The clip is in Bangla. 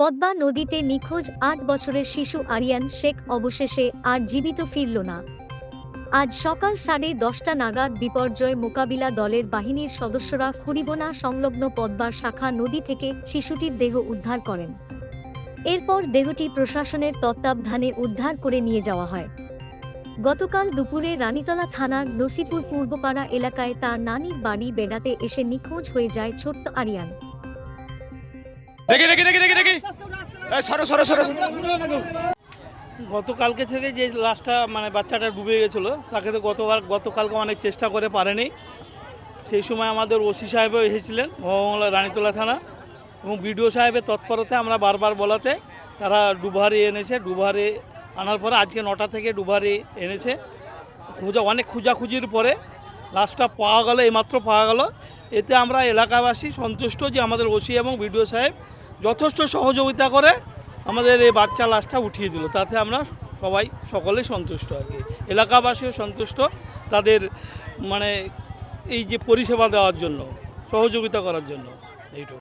পদ্মা নদীতে নিখোঁজ আট বছরের শিশু আরিয়ান শেখ অবশেষে আর জীবিত ফিরল না। আজ সকাল সাড়ে দশটা নাগাদ বিপর্যয় মোকাবিলা দলের বাহিনীর সদস্যরা খুরিবোনা সংলগ্ন পদ্মার শাখা নদী থেকে শিশুটির দেহ উদ্ধার করেন। এরপর দেহটি প্রশাসনের তত্ত্বাবধানে উদ্ধার করে নিয়ে যাওয়া হয়। গতকাল দুপুরে রানীতলা থানার নসিপুর পূর্বপাড়া এলাকায় তার নানির বাড়ি বেড়াতে এসে নিখোঁজ হয়ে যায় ছোট্ট আরিয়ান। গতকালকে থেকে যে লাশটা মানে বাচ্চাটা ডুবে গেছিল, তাকে তো গতবার গতকালকে অনেক চেষ্টা করে পারেনি। সেই সময় আমাদের ওসি সাহেবও এসেছিলেন, মহামলা রানীতলা থানা, এবং বিডিও সাহেবের তৎপরতে আমরা বারবার বলাতে তারা ডুবারি এনেছে, ডুবারি আনার পরে আজকে নটা থেকে ডুবারি এনেছে। খোঁজা, অনেক খোঁজাখুঁজির পরে লাশটা পাওয়া গেল, এইমাত্র পাওয়া গেল। এতে আমরা এলাকাবাসী সন্তুষ্ট যে আমাদের ওসি এবং বিডিও সাহেব যথেষ্ট সহযোগিতা করে আমাদের এই বাচ্চা লাশটা উঠিয়ে দিল। তাতে আমরা সবাই সকলে সন্তুষ্ট আর কি। এলাকাবাসীও সন্তুষ্ট তাদের মানে এই যে পরিষেবা দেওয়ার জন্য, সহযোগিতা করার জন্য, এইটুকু।